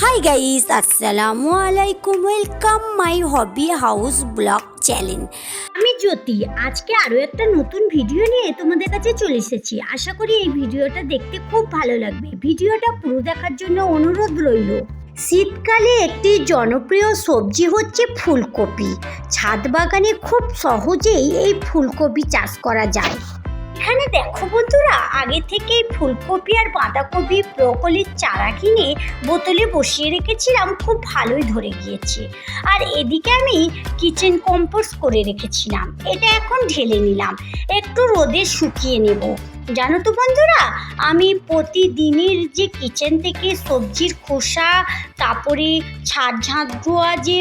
High guys আসসালামু আলাইকুম welcome my hobby house vlog channel আমি জ্যোতি, আজকে আরও একটা নতুন ভিডিও নিয়ে তোমাদের কাছে চলে এসেছি। আশা করি এই ভিডিওটা দেখতে খুব ভালো লাগবে। ভিডিওটা পুরো দেখার জন্য অনুরোধ রইল। শীতকালে একটি জনপ্রিয় সবজি হচ্ছে ফুলকপি। ছাদ বাগানে খুব সহজেই এই ফুলকপি চাষ করা যায়। এখানে দেখো বন্ধুরা, আগে থেকেই ফুলকপি আর বাঁধাকপি ব্রকলির চারা কিনে বোতলে বসিয়ে রেখেছিলাম, খুব ভালোই ধরে গিয়েছে। আর এদিকে আমি কিচেন কম্পোস্ট করে রেখেছিলাম। এটা এখন ঢেলে নিলাম। একটু রোদে শুকিয়ে নেব। জানো তো বন্ধুরা, আমি প্রতিদিনের যে কিচেন থেকে সবজির খোসা, তারপরে ছাদ ঝাঁট ধোয়া যে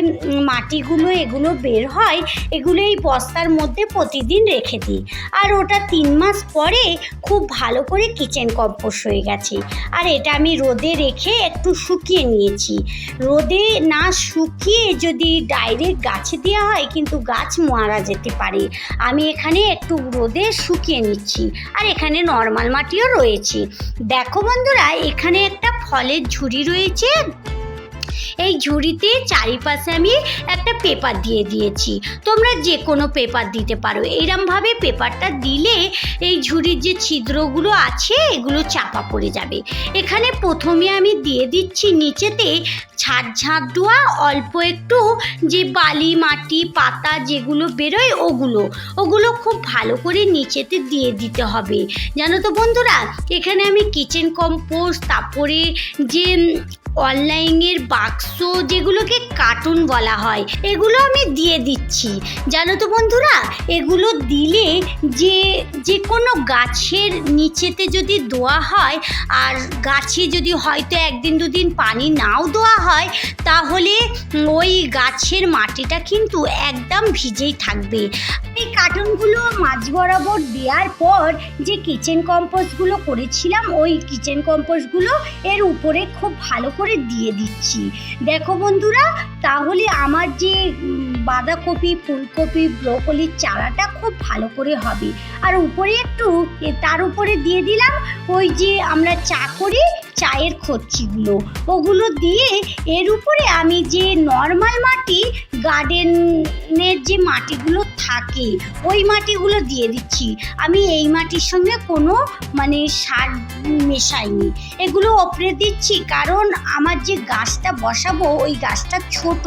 মাটিগুলো, এগুলো বের হয় এগুলো এই বস্তার মধ্যে প্রতিদিন রেখে দিই। আর ওটা তিন মাস পরে খুব ভালো করে কিচেন কম্পোস্ট হয়ে গেছে। আর এটা আমি রোদে রেখে একটু শুকিয়ে নিয়েছি। রোদে না শুকিয়ে যদি ডাইরেক্ট গাছে দেওয়া হয়, কিন্তু গাছ মারা যেতে পারে। আমি এখানে একটু রোদে শুকিয়ে নিচ্ছি। আর এখানে নর্মাল মাটিও রয়েছে। দেখো বন্ধুরা এখানে একটা ফলের ঝুড়ি রয়েছে। এই ঝুড়িতে চারিপাশে আমি একটা পেপার দিয়ে দিয়েছি। তোমরা যে কোনো পেপার দিতে পারো। এইরমভাবে পেপারটা দিলে এই ঝুড়ির যে ছিদ্রগুলো আছে, এগুলো চাপা পড়ে যাবে। এখানে প্রথমে আমি দিয়ে দিচ্ছি নিচেতে ছাদ ঝাঁক দেওয়া অল্প একটু যে বালি, মাটি, পাতা যেগুলো বেরোয় ওগুলো। ওগুলো খুব ভালো করে নিচেতে দিয়ে দিতে হবে। জানো তো বন্ধুরা, এখানে আমি কিচেন কম্পোস্ট তারপরে যে অনলাইনের বাক্স যেগুলোকে কার্টুন বলা হয়, এগুলো আমি দিয়ে দিচ্ছি। জানো তো বন্ধুরা, এগুলো দিলে যে যে কোনো গাছের নিচেতে যদি দোয়া হয়, আর গাছে যদি হয়তো একদিন দুদিন পানি নাও দেওয়া হয়, তাহলে ওই গাছের মাটিটা কিন্তু একদম ভিজেই থাকবে। এই কার্টুনগুলো মাঝ বরাবর দেওয়ার পর যে কিচেন কম্পোস্টগুলো করেছিলাম, ওই কিচেন কম্পোস্টগুলো এর উপরে খুব ভালো করে দিয়ে দিচ্ছি। দেখো বন্ধুরা, তাহলে আমার যে বাঁধাকপি, ফুলকপি, ব্রোকলির চারাটা খুব ভালো করে হবে। আর উপরে একটু তার উপরে দিয়ে দিলাম, ওই যে আমরা চা করি চায়ের খচ্ছিগুলো। ওগুলো দিয়ে এর উপরে আমি যে নর্মাল মাটি গার্ডেনের যে মাটিগুলো থাকে, ওই মাটিগুলো দিয়ে দিচ্ছি। আমি এই মাটির সঙ্গে কোনো মানে সার মেশাইনি। এগুলো ওপরে দিচ্ছি কারণ আমার যে গাছটা বসাবো, ওই গাছটা ছোট।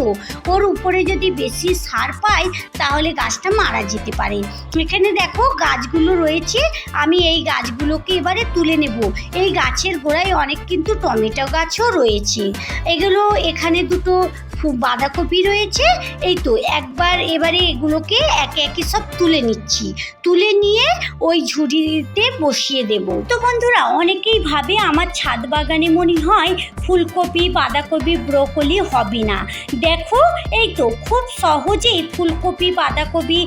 ওর উপরে যদি বেশি সার পাই, তাহলে গাছটা মারা যেতে পারে। এখানে দেখো গাছগুলো রয়েছে, আমি এই গাছগুলোকে এবারে তুলে নেব। এই গাছের গোড়ায় অনেক কিন্তু টমেটো গাছও রয়েছে। এগুলো এখানে দুটো বাঁধাকপি রয়েছে। এই তো, একবার এবারে এগুলোকে একে একে সব তুলে নিচ্ছি। তুলে নিয়ে ওই ঝুড়িতে বসিয়ে দেব। তো বন্ধুরা, অনেকেই ভাবে আমার ছাদ বাগানে মনে হয় ফুলকপি, বাঁধাকপি, ব্রোকলি হবে না। দেখো, এই তো, খুব সহজেই ফুলকপি, বাঁধাকপি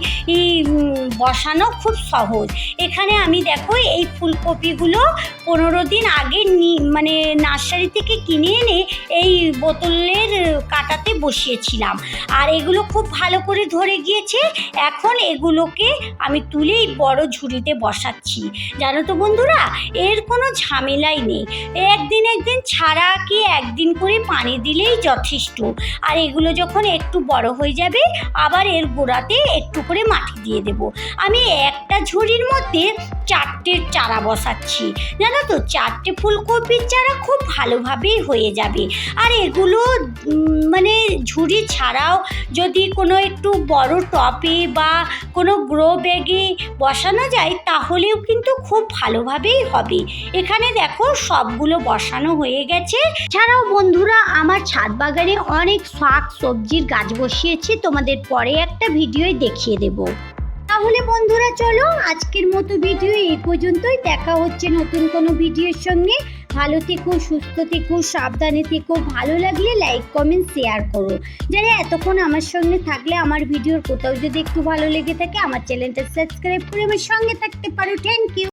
বসানো খুব সহজ। এখানে আমি দেখো, এই ফুলকপিগুলো পনেরো দিন আগে মানে নার্সারি থেকে কিনে এনে এই বোতলের কাটাতে বসিয়েছিলাম। আর এগুলো খুব ভালো করে ধরে গিয়েছে, এখন এগুলোকে আমি তুলেই বড় ঝুড়িতে বসাচ্ছি। জানো তো বন্ধুরা, এর কোনো ঝামেলাই নেই। একদিন একদিন ছাড়া কি একদিন করে পানি দিলেই যথেষ্ট। আর এগুলো যখন একটু বড় হয়ে যাবে, আবার এর গোড়াতে একটু করে মাটি দিয়ে দেব। আমি একটা ঝুড়ির মধ্যে চারটে চারা বসাচ্ছি। জানো তো, চারটে ফুলকপির চারা খুব ভালোভাবেই হয়ে যাবে। আর এগুলো মানে ঝুড়ি ছাড়াও যদি কোনো একটু বড় টপে বা কোনো গ্রো ব্যাগে বসানো যায়, তাহলেও কিন্তু খুব ভালোভাবেই হবে। এখানে দেখো সবগুলো বসানো হয়ে গেছে। ছাড়াও বন্ধুরা, আমার ছাদ বাগানে অনেক শাক, সবজির গাছ বসিয়েছি, তোমাদের পরে একটা ভিডিওই দেখিয়ে দেবো। তাহলে বন্ধুরা, চলো আজকের মতো ভিডিও এই পর্যন্তই। দেখা হচ্ছে নতুন কোনো ভিডিওর সঙ্গে। ভালো থেকো সুস্থ থেকো সাবধানে থেকো ভালো লাগলে লাইক কমেন্ট শেয়ার করো। যারা এতক্ষণ আমার সঙ্গে থাকলে আমার ভিডিওর কোথাও যদি একটু ভালো লেগে থাকে, আমার চ্যানেলটা সাবস্ক্রাইব করে আমার সঙ্গে থাকতে পারো। Thank you